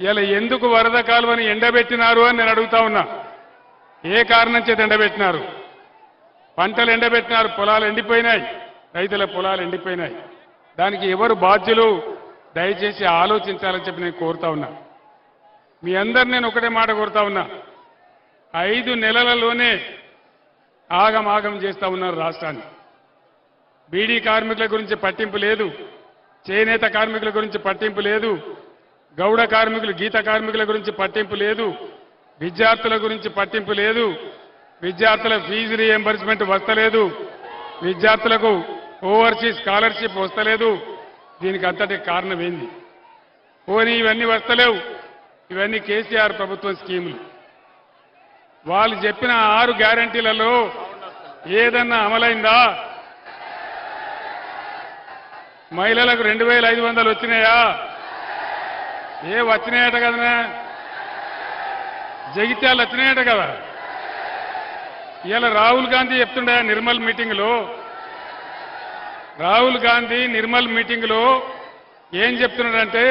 ఇలా ఎందుకు వరద కాలువని ఎండబెట్టినారు అని నేను అడుగుతా ఉన్నా. ఏ కారణం చేత ఎండబెట్టినారు? పంటలు ఎండబెట్టినారు పొలాలు ఎండిపోయినాయి రైతుల పొలాలు ఎండిపోయినాయి. దానికి ఎవరు బాధ్యులు? దయచేసి ఆలోచించాలని చెప్పి నేను కోరుతా ఉన్నా. మీ అందరు నేను ఒకటే మాట కోరుతా ఉన్నా. ఐదు నెలలలోనే ఆగమాగం చేస్తా ఉన్నారు రాష్ట్రాన్ని. బీడీ కార్మికుల గురించి పట్టింపు లేదు చేనేత కార్మికుల గురించి పట్టింపు లేదు గౌడ కార్మికులు గీత కార్మికుల గురించి పట్టింపు లేదు. విద్యార్థుల గురించి పట్టింపు లేదు. విద్యార్థుల ఫీజు రీఎంబర్స్మెంట్ వస్తలేదు. విద్యార్థులకు ఓవర్సీస్ స్కాలర్షిప్ వస్తలేదు. దీనికి అంతటి కారణం ఏంది? పోనీ ఇవన్నీ వస్తలేవు. ఇవన్నీ కేసీఆర్ ప్రభుత్వం స్కీములు. వాళ్ళు చెప్పిన ఆరు గ్యారంటీలలో ఏదన్నా అమలైందా? మహిళలకు రెండు వేల ఐదు వందలు వచ్చినాయా? ఏ వచ్చినాయట కదనా? జగిత్యాలు వచ్చినాయట కదా. ఇలా రాహుల్ గాంధీ చెప్తుండే నిర్మల్ మీటింగ్లో. రాహుల్ గాంధీ నిర్మల్ మీటింగ్లో ఏం చెప్తున్నాడంటే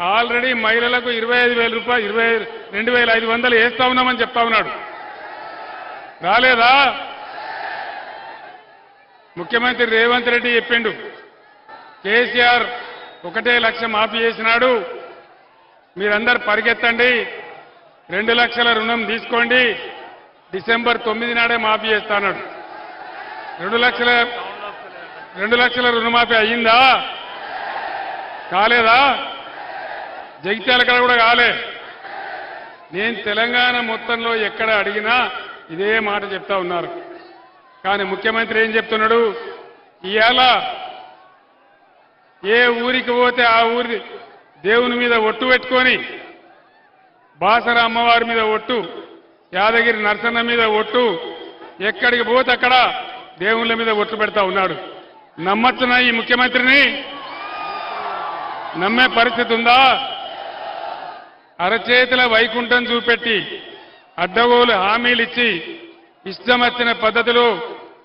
ఆల్రెడీ మహిళలకు ఇరవై ఐదు వేల రూపాయలు ఇరవై రెండు వేల ఐదు వందలు వేస్తా ఉన్నామని చెప్తా ఉన్నాడు. రాలేదా? ముఖ్యమంత్రి రేవంత్ రెడ్డి చెప్పిండు కేసీఆర్ ఒకటే లక్ష మాఫీ చేసినాడు. మీరందరు పరిగెత్తండి. రెండు లక్షల రుణం తీసుకోండి. డిసెంబర్ తొమ్మిది నాడే మాఫీ చేస్తాడు రెండు లక్షల రెండు లక్షల రుణమాఫీ అయ్యిందా? కాలేదా? జగిత్యాల కాడ కూడా కాలే. నేను తెలంగాణ మొత్తంలో ఎక్కడ అడిగినా ఇదే మాట చెప్తా ఉన్నారు. కానీ ముఖ్యమంత్రి ఏం చెప్తున్నాడు? ఇవాళ ఏ ఊరికి పోతే ఆ ఊరి దేవుని మీద ఒట్టు పెట్టుకొని బాసర అమ్మవారి మీద ఒట్టు యాదగిరి నరసన్న మీద ఒట్టు ఎక్కడికి పోతే అక్కడ దేవుళ్ళ మీద ఒట్టు పెడతా ఉన్నాడు. నమ్మచ్చునా ఈ ముఖ్యమంత్రిని? నమ్మే పరిస్థితి ఉందా? అరచేతుల వైకుంఠం చూపెట్టి అడ్డగోలు హామీలు ఇచ్చి ఇష్టమచ్చిన పద్ధతిలో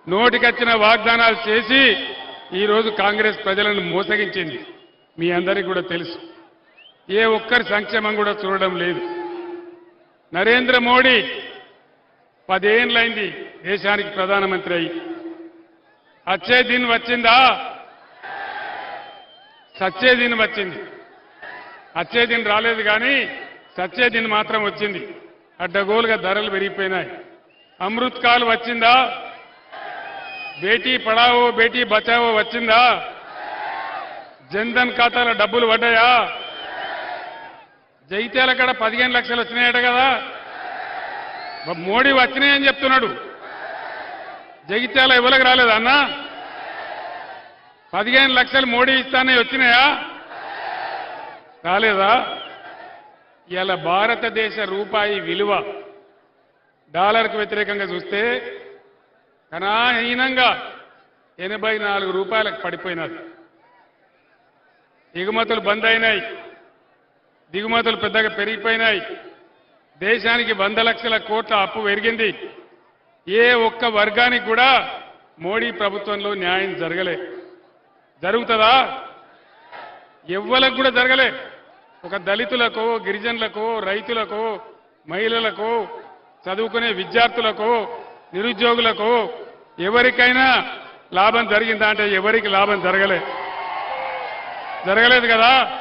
నోటికొచ్చిన వాగ్దానాలు చేసి ఈరోజు కాంగ్రెస్ ప్రజలను మోసగించింది. మీ అందరికీ కూడా తెలుసు. ఏ ఒక్కరి సంక్షేమం కూడా చూడడం లేదు. నరేంద్ర మోడీ పదేళ్ళైంది దేశానికి ప్రధానమంత్రి అయి. వచ్చే దిన్ వచ్చిందా? సచ్చే దిన్ వచ్చింది. వచ్చే దిన్ రాలేదు కానీ సచ్చే దిన్ మాత్రం వచ్చింది. అడ్డగోలుగా ధరలు పెరిగిపోయినాయి. అమృత్ కాల్ వచ్చిందా? బేటీ పడావో బేటీ బచావో వచ్చిందా? జన్ధన్ ఖాతాల డబ్బులు పడ్డాయా? జైత్యాల కాడ పదిహేను లక్షలు వచ్చినాయట కదా. మోడీ వచ్చినాయని చెప్తున్నాడు. జగిత్యాల ఇవ్వలకు రాలేదా అన్న? పదిహేను లక్షలు మోడీ ఇస్తానే వచ్చినాయా? రాలేదా? ఇలా భారతదేశ రూపాయి విలువ డాలర్కు వ్యతిరేకంగా చూస్తే కనాహీనంగా ఎనభై నాలుగు రూపాయలకు పడిపోయినది ఎగుమతులు బంద్ అయినాయి. దిగుమతులు పెద్దగా పెరిగిపోయినాయి. దేశానికి వంద లక్షల కోట్ల అప్పు పెరిగింది. ఏ ఒక్క వర్గానికి కూడా మోడీ ప్రభుత్వంలో న్యాయం జరగలే. జరుగుతుందా? ఎవ్వలకు కూడా జరగలే. ఒక దళితులకు గిరిజనులకు రైతులకు మహిళలకు చదువుకునే విద్యార్థులకు నిరుద్యోగులకు ఎవరికైనా లాభం జరిగిందా అంటే ఎవరికి లాభం జరగలే. జరగలేదు కదా?